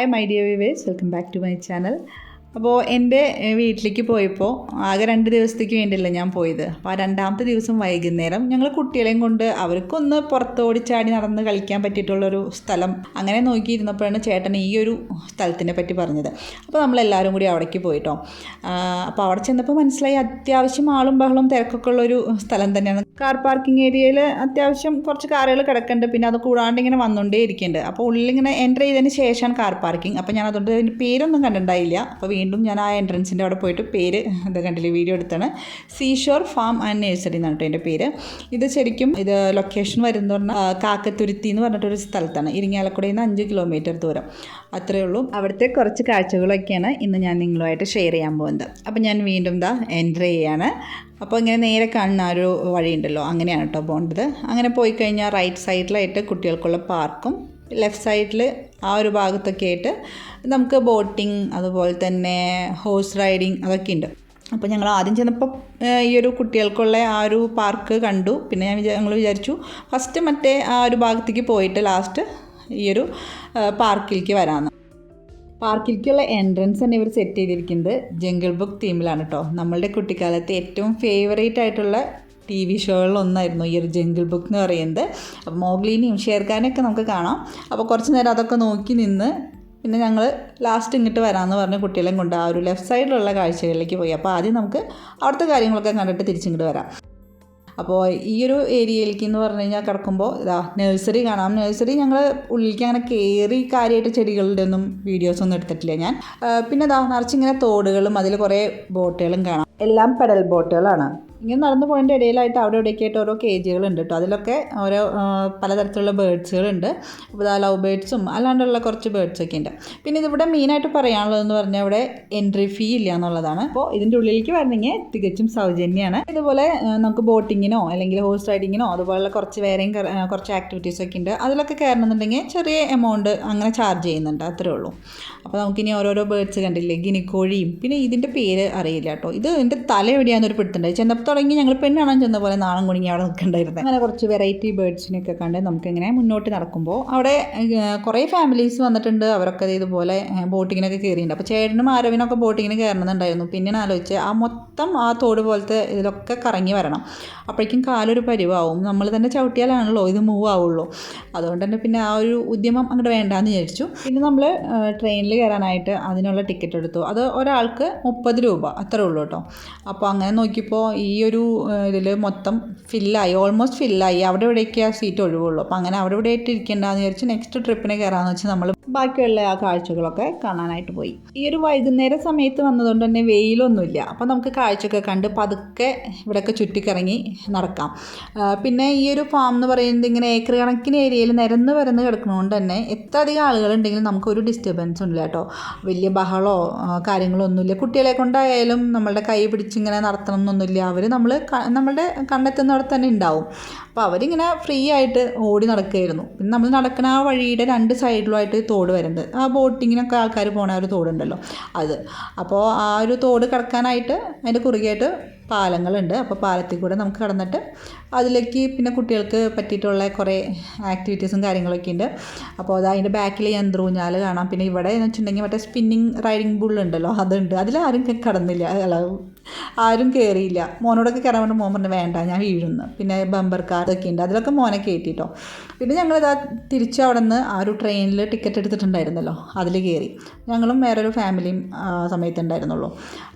Hi my dear viewers welcome back to my channel അപ്പോൾ എന്റെ വീട്ടിലേക്ക് പോയപ്പോൾ ആകെ രണ്ട് ദിവസത്തേക്ക് വേണ്ടിയല്ല ഞാൻ പോയത്. അപ്പോൾ ആ രണ്ടാമത്തെ ദിവസം വൈകുന്നേരം ഞങ്ങൾ കുട്ടികളെയും കൊണ്ട് അവർക്കൊന്ന് പുറത്ത് ഓടിച്ചാടി നടന്ന് കളിക്കാൻ പറ്റിയിട്ടുള്ളൊരു സ്ഥലം അങ്ങനെ നോക്കിയിരുന്നപ്പോഴാണ് ചേട്ടൻ ഈ ഒരു സ്ഥലത്തിനെ പറ്റി പറഞ്ഞത്. അപ്പോൾ നമ്മളെല്ലാവരും കൂടി അവിടേക്ക് പോയിട്ടോ. അപ്പോൾ അവിടെ ചെന്നപ്പോൾ മനസ്സിലായി അത്യാവശ്യം ആളും ബഹളും തിരക്കൊക്കെ ഉള്ളൊരു സ്ഥലം തന്നെയാണ് കാർ പാർക്കിംഗ് ഏരിയയിൽ അത്യാവശ്യം കുറച്ച് കാറുകൾ കിടക്കുന്നുണ്ട്. പിന്നെ അത് കൂടാണ്ട് ഇങ്ങനെ വന്നുകൊണ്ടേ ഇരിക്കുന്നുണ്ട്. അപ്പോൾ ഉള്ളിലിങ്ങനെ എന്റർ ചെയ്തതിന് ശേഷമാണ് കാർ പാർക്കിംഗ് അപ്പോൾ ഞാൻ അതുകൊണ്ട് അതിന്റെ പേരൊന്നും കണ്ടിട്ടുണ്ടായില്ല. അപ്പോൾ വീണ്ടും ഞാൻ ആ എൻട്രൻസിന്റെ അവിടെ പോയിട്ട് പേര് ഇത് കണ്ടില്ല വീഡിയോ എടുത്താണ്. സീഷോർ ഫാം ആൻഡ് നേഴ്സറി എന്നാണ് കേട്ടോ എന്റെ പേര്. ഇത് ശരിക്കും ഇത് ലൊക്കേഷൻ വരുന്നത് പറഞ്ഞാൽ കാക്കത്തുരുത്തി എന്ന് പറഞ്ഞിട്ടൊരു സ്ഥലത്താണ്. ഇരിങ്ങാലക്കുടയിൽ നിന്ന് അഞ്ച് കിലോമീറ്റർ ദൂരം. അത്രയേ ഉള്ളൂ. അവിടുത്തെ കുറച്ച് കാഴ്ചകളൊക്കെയാണ് ഇന്ന് ഞാൻ നിങ്ങളുമായിട്ട് ഷെയർ ചെയ്യാൻ പോകുന്നത്. അപ്പോൾ ഞാൻ വീണ്ടും ദാ എന്റർ ചെയ്യാണ്. അപ്പോൾ ഇങ്ങനെ നേരെ കാണുന്ന ഒരു വഴിയുണ്ടല്ലോ അങ്ങനെയാണ് കേട്ടോ പോകേണ്ടത് അങ്ങനെ പോയി കഴിഞ്ഞാൽ റൈറ്റ് സൈഡിലായിട്ട് കുട്ടികൾക്കുള്ള പാർക്കും ലെഫ്റ്റ് സൈഡിൽ ആ ഒരു ഭാഗത്തൊക്കെ ആയിട്ട് നമുക്ക് ബോട്ടിങ് അതുപോലെ തന്നെ ഹോഴ്സ് റൈഡിങ് അതൊക്കെ ഉണ്ട്. അപ്പോൾ ഞങ്ങൾ ആദ്യം ചെന്നപ്പോൾ ഈ ഒരു കുട്ടികൾക്കുള്ള ആ ഒരു പാർക്ക് കണ്ടു. പിന്നെ ഞാൻ ഞങ്ങൾ വിചാരിച്ചു ഫസ്റ്റ് മറ്റേ ആ ഒരു ഭാഗത്തേക്ക് പോയിട്ട് ലാസ്റ്റ് ഈ ഒരു പാർക്കിലേക്ക് വരാമെന്ന് പാർക്കിലേക്കുള്ള എൻട്രൻസ് തന്നെ ഇവർ സെറ്റ് ചെയ്തിരിക്കുന്നത് ജംഗിൾ ബുക്ക് തീമിലാണ് കേട്ടോ നമ്മളുടെ കുട്ടിക്കാലത്തെ ഏറ്റവും ഫേവറേറ്റ് ആയിട്ടുള്ള ടി വി ഷോകളിലൊന്നായിരുന്നു ഈ ഒരു ജംഗിൾ ബുക്ക് എന്ന് പറയുന്നത്. അപ്പോൾ മോഗ്ലിനെയും ഷേർഖാനെയൊക്കെ നമുക്ക് കാണാം. അപ്പോൾ കുറച്ച് നേരം അതൊക്കെ നോക്കി നിന്ന് പിന്നെ ഞങ്ങൾ ലാസ്റ്റ് ഇങ്ങോട്ട് വരാമെന്ന് പറഞ്ഞ് കുട്ടികളെയും കൊണ്ട് ആ ഒരു ലെഫ്റ്റ് സൈഡിലുള്ള കാഴ്ചകളിലേക്ക് പോയി. അപ്പോൾ ആദ്യം നമുക്ക് അവിടുത്തെ കാര്യങ്ങളൊക്കെ കണ്ടിട്ട് തിരിച്ചിങ്ങോട്ട് വരാം. അപ്പോൾ ഈ ഒരു ഏരിയയിലേക്ക് എന്ന് പറഞ്ഞു കഴിഞ്ഞാൽ കിടക്കുമ്പോൾ ഇതാ നഴ്സറി കാണാം. നഴ്സറി ഞങ്ങൾ ഉള്ളിലേക്ക് അങ്ങനെ കയറി കാര്യമായിട്ട് ചെടികളുടെ ഒന്നും വീഡിയോസ് ഒന്നും എടുത്തിട്ടില്ല ഞാൻ. പിന്നെ ഇതാ നിറച്ചിങ്ങനെ തോടുകളും അതിൽ കുറേ ബോട്ടുകളും കാണാം. എല്ലാം പെഡൽ ബോട്ടുകളാണ് ഇങ്ങനെ നടന്നു പോയതിന്റെ ഇടയിലായിട്ട് അവിടെ ഇവിടെയൊക്കെ ആയിട്ട് ഓരോ കേജുകളുണ്ട് കേട്ടോ അതിലൊക്കെ ഓരോ പലതരത്തിലുള്ള ബേഡ്സുകളുണ്ട് അപ്പോൾ ആ ലവ് ബേഡ്സും അല്ലാണ്ടുള്ള കുറച്ച് ബേഡ്സൊക്കെ ഉണ്ട്. പിന്നെ ഇതിവിടെ മെയിനായിട്ട് പറയാനുള്ളതെന്ന് പറഞ്ഞാൽ ഇവിടെ എൻട്രി ഫീ ഇല്ല എന്നുള്ളതാണ്. അപ്പോൾ ഇതിന്റെ ഉള്ളിലേക്ക് വരണമെങ്കിൽ തികച്ചും സൗജന്യമാണ് ഇതുപോലെ നമുക്ക് ബോട്ടിങ്ങിനോ അല്ലെങ്കിൽ ഹോഴ്സ് റൈഡിങ്ങിനോ അതുപോലുള്ള കുറച്ച് വേറെയും കുറച്ച് ആക്ടിവിറ്റീസ് ഒക്കെ ഉണ്ട്. അതിലൊക്കെ കയറണമെന്നുണ്ടെങ്കിൽ ചെറിയ എമൗണ്ട് അങ്ങനെ ചാർജ് ചെയ്യുന്നുണ്ട്. അത്രേ ഉള്ളൂ. അപ്പോൾ നമുക്കിനി ഓരോരോ ബേഡ്സ് കണ്ടില്ലേ? ഗിനിക്കോഴിയും. പിന്നെ ഇതിന്റെ പേര് അറിയില്ല കേട്ടോ ഇത് എന്റെ തല എവിടെയാണെന്നൊരു പിടുത്തുണ്ടായി ചെന്നപ്പോൾ തുടങ്ങി ഞങ്ങൾ പെണ്ണാണ് ചെന്ന പോലെ നാണം കുണിങ്ങി അവിടെ നിൽക്കണ്ടായിരുന്നത് അങ്ങനെ കുറച്ച് വെറൈറ്റി ബേഡ്സിനെയൊക്കെ കണ്ട് നമുക്കിങ്ങനെ മുന്നോട്ട് നടക്കുമ്പോൾ അവിടെ കുറേ ഫാമിലീസ് വന്നിട്ടുണ്ട്. അവരൊക്കെ ഇതുപോലെ ബോട്ടിങ്ങിനൊക്കെ കയറിയിട്ടുണ്ട് അപ്പോൾ ചേട്ടനും ആരവിനൊക്കെ ബോട്ടിങ്ങിന് കയറണമെന്നുണ്ടായിരുന്നു പിന്നെ ആലോചിച്ച് ആ മൊത്തം ആ തോട് പോലത്തെ ഇതിലൊക്കെ കറങ്ങി വരണം. അപ്പോഴേക്കും കാലൊരു പരിവാവും. നമ്മൾ തന്നെ ചവിട്ടിയാലാണല്ലോ ഇത് മൂവ് ആവുള്ളൂ. അതുകൊണ്ട് തന്നെ പിന്നെ ആ ഒരു ഉദ്യമം അങ്ങോട്ട് വേണ്ടാന്ന് വിചാരിച്ചു. പിന്നെ നമ്മൾ ട്രെയിനിൽ കയറാനായിട്ട് അതിനുള്ള ടിക്കറ്റ് എടുത്തു. അത് ഒരാൾക്ക് മുപ്പത് രൂപ. അത്രേ ഉള്ളൂ കേട്ടോ. അപ്പോൾ അങ്ങനെ നോക്കിയപ്പോൾ ഈ ഒരു ഇതിൽ മൊത്തം ഫില്ലായി ഓൾമോസ്റ്റ് ഫില്ലായി അവിടെ ഇവിടെയൊക്കെ ആ സീറ്റ് ഒഴിവുള്ളൂ. അപ്പോൾ അങ്ങനെ അവിടെ ഇവിടെ ആയിട്ട് ഇരിക്കേണ്ടതെന്ന് വിചാരിച്ച് നെക്സ്റ്റ് ട്രിപ്പിന് കയറാമെന്ന് വെച്ച് നമ്മൾ ബാക്കിയുള്ള ആ കാഴ്ചകളൊക്കെ കാണാനായിട്ട് പോയി. ഈ ഒരു വൈകുന്നേര സമയത്ത് വന്നതുകൊണ്ട് തന്നെ വെയിലൊന്നുമില്ല. അപ്പോൾ നമുക്ക് കാഴ്ചയൊക്കെ കണ്ട് പതുക്കെ ഇവിടെയൊക്കെ ചുറ്റിക്കറങ്ങി നടക്കാം. പിന്നെ ഈ ഒരു ഫാം എന്ന് പറയുന്നത് ഇങ്ങനെ ഏക്കർ കണക്കിന് ഏരിയയിൽ നിരന്ന് പരന്ന് കിടക്കുന്നതുകൊണ്ട് തന്നെ എത്ര അധികം ആളുകളുണ്ടെങ്കിലും നമുക്കൊരു ഡിസ്റ്റർബൻസ് ഇല്ല കേട്ടോ. വലിയ ബഹളോ കാര്യങ്ങളോ ഒന്നുമില്ല. കുട്ടികളെ കൊണ്ടായാലും നമ്മളുടെ കൈ പിടിച്ചിങ്ങനെ നടത്തണം എന്നൊന്നുമില്ല. അവർ നമ്മൾ നമ്മളുടെ കണ്ടെത്തുന്നവിടെ തന്നെ ഉണ്ടാവും. അപ്പോൾ അവരിങ്ങനെ ഫ്രീ ആയിട്ട് ഓടി നടക്കുകയായിരുന്നു. പിന്നെ നമ്മൾ നടക്കുന്ന ആ വഴിയുടെ രണ്ട് സൈഡിലുമായിട്ട് തോട് വരുന്നത്. ആ ബോട്ടിങ്ങിനൊക്കെ ആൾക്കാർ പോണ ഒരു തോടുണ്ടല്ലോ. അത്. അപ്പോൾ ആ ഒരു തോട് കിടക്കാനായിട്ട് അതിന്റെ കുറുകെയായിട്ട് പാലങ്ങളുണ്ട്. അപ്പോൾ പാലത്തിൽ കൂടെ നമുക്ക് കടന്നിട്ട് അതിലേക്ക് പിന്നെ കുട്ടികൾക്ക് പറ്റിയിട്ടുള്ള കുറേ ആക്ടിവിറ്റീസും കാര്യങ്ങളൊക്കെ ഉണ്ട്. അപ്പോൾ അത് അതിന്റെ ബാക്കിൽ യന്ത്രൂഞ്ഞാൽ കാണാം. പിന്നെ ഇവിടെ എന്ന് വെച്ചിട്ടുണ്ടെങ്കിൽ മറ്റേ സ്പിന്നിങ് റൈഡിങ് ബുള്ളുണ്ടല്ലോ അതുണ്ട്. അതിലാരും കടന്നില്ല. അല്ല ആരും കയറിയില്ല മോനോടൊക്കെ കയറാൻ വേണ്ടി മോൻ പറഞ്ഞു വേണ്ട ഞാൻ വീഴുന്നു. പിന്നെ ബമ്പർ ഒക്കെ ഉണ്ട്. അതിലൊക്കെ മോനെ കയറ്റിട്ടോ പിന്നെ ഞങ്ങളിതാ തിരിച്ച് അവിടെ നിന്ന് ആ ഒരു ട്രെയിനിൽ ടിക്കറ്റ് എടുത്തിട്ടുണ്ടായിരുന്നല്ലോ അതിൽ കയറി ഞങ്ങളും വേറൊരു ഫാമിലിയും സമയത്തുണ്ടായിരുന്നുള്ളൂ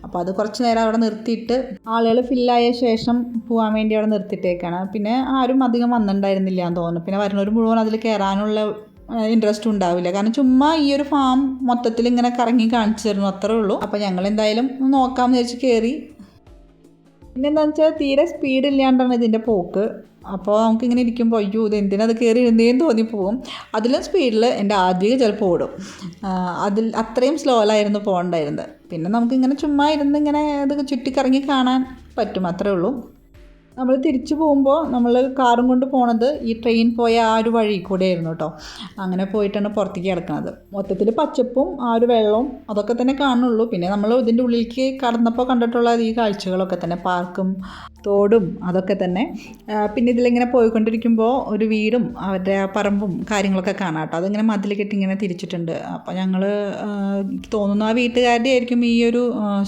അപ്പോൾ അത് കുറച്ച് നേരം അവിടെ നിർത്തിയിട്ട് ആളുകൾ ഫില്ലായ ശേഷം പോകാൻ വേണ്ടി അവിടെ നിർത്തിയിട്ടേക്കാണ് പിന്നെ ആരും അധികം വന്നിട്ടുണ്ടായിരുന്നില്ല എന്ന് തോന്നുന്നു. പിന്നെ വരുന്നവർ മുഴുവൻ അതിൽ കയറാനുള്ള ഇൻട്രസ്റ്റ് ഉണ്ടാവില്ല. കാരണം ചുമ്മാ ഈ ഒരു ഫാം മൊത്തത്തിൽ ഇങ്ങനെ കറങ്ങി കാണിച്ചു തരുന്നു അത്രേ ഉള്ളൂ. അപ്പോൾ ഞങ്ങൾ എന്തായാലും നോക്കാമെന്ന് വിചാരിച്ച് കയറി പിന്നെ എന്താണെന്ന് വെച്ചാൽ തീരെ സ്പീഡ് ഇല്ലാണ്ടാണ് ഇതിന്റെ പോക്ക്. അപ്പോൾ നമുക്കിങ്ങനെ ഇരിക്കുമ്പോൾ അയ്യോ ഇത് എന്തിനാ അത് കയറി ഇരുന്നേന്ന് തോന്നിപ്പോവും അതിലും സ്പീഡിൽ എന്റെ ആദ്യം ചിലപ്പോൾ ഓടും. അതിൽ അത്രയും സ്ലോയിലായിരുന്നു പോകണ്ടായിരുന്നത്. പിന്നെ നമുക്കിങ്ങനെ ചുമ്മാ ഇരുന്ന് ഇങ്ങനെ ഇത് ചുറ്റിക്കറങ്ങി കാണാൻ പറ്റും അത്രേ ഉള്ളൂ. നമ്മൾ തിരിച്ചു പോകുമ്പോൾ നമ്മൾ കാറും കൊണ്ട് പോണത് ഈ ട്രെയിൻ പോയ ആ ഒരു വഴി കൂടെ ആയിരുന്നു കേട്ടോ അങ്ങനെ പോയിട്ടാണ് പുറത്തേക്ക് കിടക്കുന്നത് മൊത്തത്തിൽ പച്ചപ്പും ആ ഒരു വെള്ളവും അതൊക്കെ തന്നെ കാണുള്ളൂ പിന്നെ നമ്മൾ ഇതിന്റെ ഉള്ളിലേക്ക് കടന്നപ്പോൾ കണ്ടിട്ടുള്ള ഈ കാഴ്ചകളൊക്കെ തന്നെ. പാർക്കും തോടും അതൊക്കെ തന്നെ. പിന്നെ ഇതിലിങ്ങനെ പോയിക്കൊണ്ടിരിക്കുമ്പോൾ ഒരു വീടും അവരുടെ പറമ്പും കാര്യങ്ങളൊക്കെ കാണാം കേട്ടോ. അതിങ്ങനെ മതിൽ ഇങ്ങനെ തിരിച്ചിട്ടുണ്ട്. അപ്പോൾ ഞങ്ങൾ തോന്നുന്നു ആ വീട്ടുകാരുടെ ആയിരിക്കും ഈ ഒരു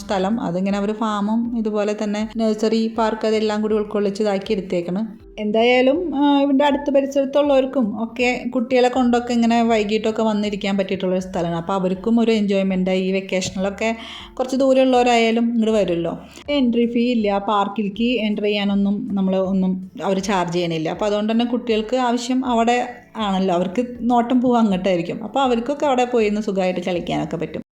സ്ഥലം. അതിങ്ങനെ അവർ ഫാമും ഇതുപോലെ തന്നെ നഴ്സറി പാർക്ക് അതെല്ലാം കൂടി ഉൾക്കൊള്ളിച്ച് ഇതാക്കി എടുത്തേക്കണം. എന്തായാലും ഇവിടെ അടുത്ത പരിസരത്തുള്ളവർക്കും ഒക്കെ കുട്ടികളെ കൊണ്ടൊക്കെ ഇങ്ങനെ വൈകിട്ടൊക്കെ വന്നിരിക്കാൻ പറ്റിയിട്ടുള്ളൊരു സ്ഥലമാണ്. അപ്പോൾ അവർക്കും ഒരു എൻജോയ്മെന്റായി ഈ വെക്കേഷനിലൊക്കെ കുറച്ച് ദൂരമുള്ളവരായാലും ഇങ്ങോട്ട് വരുമല്ലോ. എൻട്രി ഫീ ഇല്ല. പാർക്കിലേക്ക് എന്റർ ചെയ്യാനൊന്നും നമ്മൾ ഒന്നും അവർ ചാർജ് ചെയ്യണില്ല. അപ്പോൾ അതുകൊണ്ട് തന്നെ കുട്ടികൾക്ക് ആവശ്യം അവിടെ ആണല്ലോ. അവർക്ക് നോട്ടം പോവുക അങ്ങോട്ടായിരിക്കും. അപ്പോൾ അവർക്കൊക്കെ അവിടെ പോയി ഇരുന്ന് സുഖമായിട്ട് കളിക്കാനൊക്കെ പറ്റും.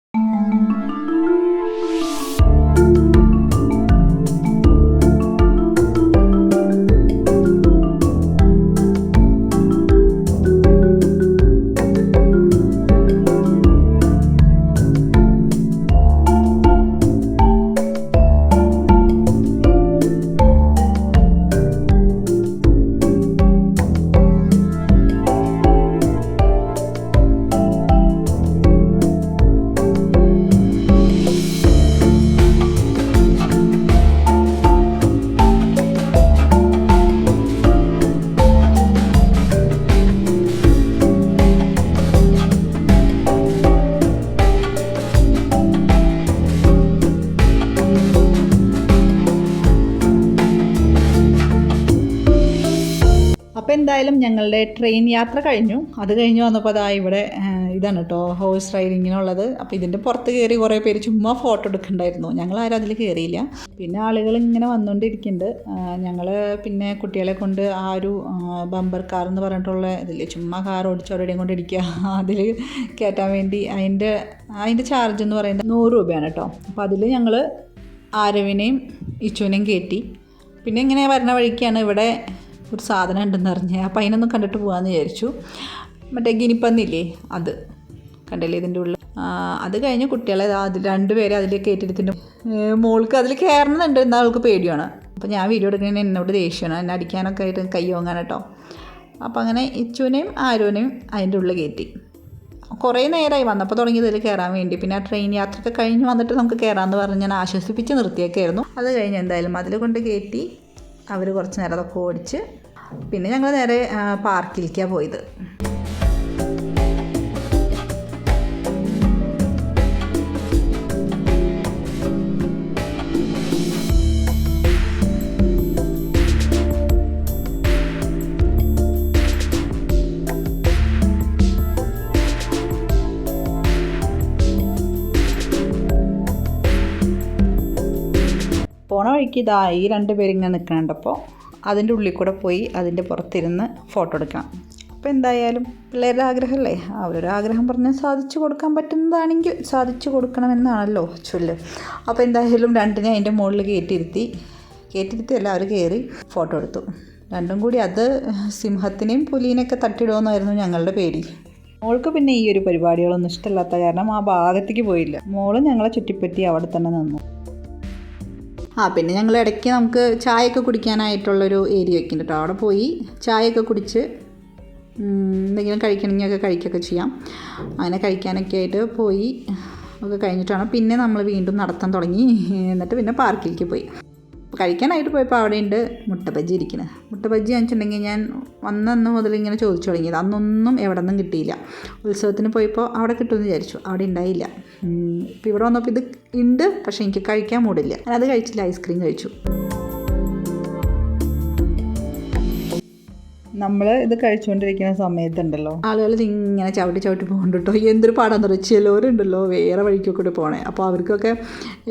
അപ്പോൾ എന്തായാലും ഞങ്ങളുടെ ട്രെയിൻ യാത്ര കഴിഞ്ഞു. അത് കഴിഞ്ഞ് വന്നപ്പോൾ അതാ ഇവിടെ ഇതാണ് കേട്ടോ ഹോഴ്സ് റൈഡിങ്ങിനുള്ളത് അപ്പോൾ ഇതിന്റെ പുറത്ത് കയറി കുറേ പേര് ചുമ്മാ ഫോട്ടോ എടുക്കണ്ടായിരുന്നു. ഞങ്ങൾ ആരും അതിൽ കയറിയില്ല പിന്നെ ആളുകൾ ഇങ്ങനെ വന്നുകൊണ്ടിരിക്കുന്നുണ്ട് ഞങ്ങൾ പിന്നെ കുട്ടികളെ കൊണ്ട് ആ ഒരു ബമ്പർ കാർ എന്ന് പറഞ്ഞിട്ടുള്ള ഇതിൽ ചുമ്മാ കാർ ഓടിച്ചവരുടെയും കൊണ്ട് ഇരിക്കുക അതിൽ കയറ്റാൻ വേണ്ടി അതിന്റെ അതിന്റെ ചാർജ് എന്ന് പറയുന്നത് നൂറ് രൂപയാണ് കേട്ടോ അപ്പോൾ അതിൽ ഞങ്ങൾ ആരവിനെയും ഇച്ചുവിനെയും കയറ്റി പിന്നെ ഇങ്ങനെ വരണ വഴിക്കാണ് ഇവിടെ ഒരു സാധനം ഉണ്ടെന്ന് അറിഞ്ഞ്. അപ്പോൾ അതിനൊന്നും കണ്ടിട്ട് പോകാമെന്ന് വിചാരിച്ചു. മറ്റേ ഗിനിപ്പന്നില്ലേ അത്. കണ്ടല്ലേ ഇതിന്റെ ഉള്ളിൽ? അത് കഴിഞ്ഞ് കുട്ടികളെ അതിൽ രണ്ടുപേരെ അതിൽ കയറ്റിയെടുത്തിട്ട് മോൾക്ക് അതിൽ കയറണമെന്നുണ്ട്. എന്നാൽ അവൾക്ക് പേടിയാണ്. അപ്പോൾ ഞാൻ വീഡിയോ എടുക്കുന്നതിന് എന്നോട് ദേഷ്യമാണ്. എന്നെ അടിക്കാനൊക്കെ ആയിട്ട് കൈ ഓങ്ങാൻ കേട്ടോ. അപ്പോൾ അങ്ങനെ ഇച്ചുവിനെയും ആരോനെയും അതിന്റെ ഉള്ളിൽ കയറ്റി. കുറേ നേരമായി വന്നപ്പോൾ തുടങ്ങിയത് ഇതിൽ കയറാൻ വേണ്ടി. പിന്നെ ആ ട്രെയിൻ യാത്രയൊക്കെ കഴിഞ്ഞ് വന്നിട്ട് നമുക്ക് കയറാമെന്ന് പറഞ്ഞ് ഞാൻ ആശ്വസിപ്പിച്ച് നിർത്തിയൊക്കെയായിരുന്നു അത് കഴിഞ്ഞ് എന്തായാലും അതിൽ കൊണ്ട് കയറ്റി അവർ കുറച്ച് നേരം അതൊക്കെ ഓടിച്ച് പിന്നെ ഞങ്ങൾ നേരെ പാർക്കിലേക്കാണ് പോയത്. വഴിക്ക് ഇതാ ഈ രണ്ട് പേരിങ്ങനെ നിൽക്കണ്ടപ്പോൾ അതിന്റെ ഉള്ളിൽ കൂടെ പോയി അതിന്റെ പുറത്തിരുന്ന് ഫോട്ടോ എടുക്കണം. അപ്പോൾ എന്തായാലും പിള്ളേരുടെ ആഗ്രഹമല്ലേ? അവരൊരു ആഗ്രഹം പറഞ്ഞാൽ സാധിച്ചു കൊടുക്കാൻ പറ്റുന്നതാണെങ്കിൽ സാധിച്ചു കൊടുക്കണമെന്നാണല്ലോ ചൊല്ല്. അപ്പോൾ എന്തായാലും രണ്ടിനെ അതിന്റെ മുകളിൽ കയറ്റിയിരുത്തി അല്ല അവർ കയറി ഫോട്ടോ എടുത്തു. രണ്ടും കൂടി അത് സിംഹത്തിനെയും പുലീനെയൊക്കെ തട്ടിടുമെന്നായിരുന്നു ഞങ്ങളുടെ പേടി. മോൾക്ക് പിന്നെ ഈ ഒരു പരിപാടികളൊന്നും ഇഷ്ടമില്ലാത്ത കാരണം ആ ഭാഗത്തേക്ക് പോയില്ല. മോൾ ഞങ്ങളെ ചുറ്റിപ്പറ്റി അവിടെ തന്നെ നിന്നു. ആ പിന്നെ ഞങ്ങൾ ഇടയ്ക്ക് നമുക്ക് ചായയൊക്കെ കുടിക്കാനായിട്ടുള്ളൊരു ഏരിയ ഉണ്ട് കേട്ടോ അവിടെ പോയി ചായയൊക്കെ കുടിച്ച് എന്തെങ്കിലും കഴിക്കണമെങ്കിൽ ഒക്കെ കഴിക്കുകയൊക്കെ ചെയ്യാം. അങ്ങനെ കഴിക്കാനൊക്കെ ആയിട്ട് പോയി ഒക്കെ കഴിഞ്ഞിട്ടാണ്. പിന്നെ നമ്മൾ വീണ്ടും നടത്താൻ തുടങ്ങി. എന്നിട്ട് പിന്നെ പാർക്കിലേക്ക് പോയി. കഴിക്കാനായിട്ട് പോയപ്പോൾ അവിടെ ഉണ്ട് മുട്ട ഇരിക്കുന്നത് മുട്ട ബജ്ജി വെച്ചിട്ടുണ്ടെങ്കിൽ ഞാൻ വന്നന്ന് മുതൽ ഇങ്ങനെ ചോദിച്ചു തുടങ്ങിയത്. അന്നൊന്നും എവിടെ നിന്നും കിട്ടിയില്ല. ഉത്സവത്തിന് പോയപ്പോൾ അവിടെ കിട്ടുമെന്ന് വിചാരിച്ചു. അവിടെ ഉണ്ടായില്ല. ഇപ്പോൾ ഇവിടെ വന്നപ്പോൾ ഇത് ഉണ്ട് പക്ഷേ എനിക്ക് കഴിക്കാൻ മൂടില്ല. അത് കഴിച്ചില്ല ഐസ്ക്രീം കഴിച്ചു. നമ്മൾ ഇത് കഴിച്ചുകൊണ്ടിരിക്കുന്ന സമയത്തുണ്ടല്ലോ. ആളുകൾ ഇങ്ങനെ ചവിട്ടി ചവിട്ടി പോകുന്നുണ്ട് എന്തൊരു പാടാന്ന് പറയുക ചിലവരുണ്ടല്ലോ വേറെ വഴിക്കൊക്കെ പോണേ. അപ്പോൾ അവർക്കൊക്കെ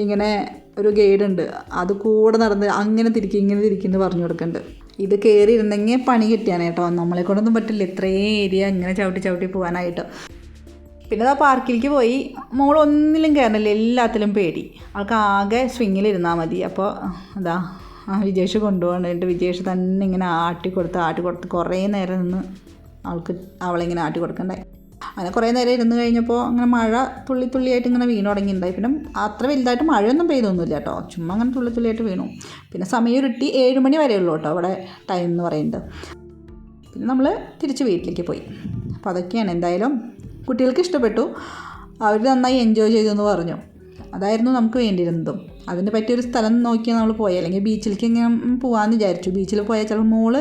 ഇങ്ങനെ ഒരു ഗൈഡ് ഉണ്ട് അത് കൂടെ നടന്ന് അങ്ങനെ തിരിക്കും ഇങ്ങനെ തിരിക്കും എന്ന് പറഞ്ഞു കൊടുക്കുന്നുണ്ട് ഇത് കയറി ഇരുന്നെങ്കിൽ പണി കിട്ടിയാണ് കേട്ടോ. നമ്മളെ കൊണ്ടൊന്നും പറ്റില്ല. ഇത്രയും ഏരിയ ഇങ്ങനെ ചവിട്ടി ചവിട്ടി പോകാനായിട്ട് പിന്നെ ആ പാർക്കിലേക്ക് പോയി. മോൾ ഒന്നിലും എല്ലാത്തിലും പേടി. ആൾക്ക് ആകെ സ്വിങ്ങിലിരുന്നാൽ മതി. അപ്പോൾ അതാ ആ വിജേഷ് കൊണ്ടുപോകണം എന്നിട്ട് വിജേഷ് തന്നെ ഇങ്ങനെ ആട്ടി കൊടുത്ത് ആട്ടി കൊടുത്ത് കുറേ നേരം നിന്ന് അവൾക്ക് അവളിങ്ങനെ ആട്ടി കൊടുക്കണ്ടായി അങ്ങനെ കുറേ നേരം ഇരുന്ന് കഴിഞ്ഞപ്പോൾ അങ്ങനെ മഴ തുള്ളി തുള്ളിയായിട്ട് ഇങ്ങനെ വീണു തുടങ്ങിയിട്ടുണ്ടായി പിന്നെ അത്ര വലുതായിട്ട് മഴയൊന്നും പെയ്തൊന്നുമില്ല കേട്ടോ. ചുമ്മാ അങ്ങനെ തുള്ളി തുള്ളിയായിട്ട് വീണു. പിന്നെ സമയം ഉരുട്ടി ഏഴ് മണി വരെ ഉള്ളൂ കേട്ടോ അവിടെ ടൈം എന്ന് പറയുന്നത്. പിന്നെ നമ്മൾ തിരിച്ച് വീട്ടിലേക്ക് പോയി. അപ്പോൾ അതൊക്കെയാണ്. എന്തായാലും കുട്ടികൾക്ക് ഇഷ്ടപ്പെട്ടു. അവർ നന്നായി എൻജോയ് ചെയ്തു എന്ന് പറഞ്ഞു. അതായിരുന്നു നമുക്ക് വേണ്ടിയിരുന്നതും. അതിന് പറ്റിയൊരു സ്ഥലം നോക്കിയാൽ നമ്മൾ പോയി. അല്ലെങ്കിൽ ബീച്ചിലേക്ക് ഇങ്ങനെ പോകാമെന്ന് വിചാരിച്ചു. ബീച്ചിൽ പോയാൽ ചിലപ്പോൾ മോൾ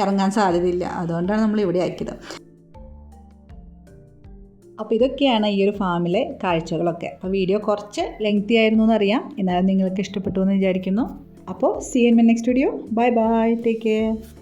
ഇറങ്ങാൻ സാധ്യതയില്ല. അതുകൊണ്ടാണ് നമ്മൾ ഇവിടെ ആക്കിയത്. അപ്പോൾ ഇതൊക്കെയാണ് ഈ ഒരു ഫാമിലെ കാഴ്ചകളൊക്കെ. അപ്പോൾ വീഡിയോ കുറച്ച് ലെങ്തി ആയിരുന്നു എന്നറിയാം. എന്നാലും നിങ്ങൾക്ക് ഇഷ്ടപ്പെട്ടു എന്ന് വിചാരിക്കുന്നു. അപ്പോൾ see in my next video bye bye take care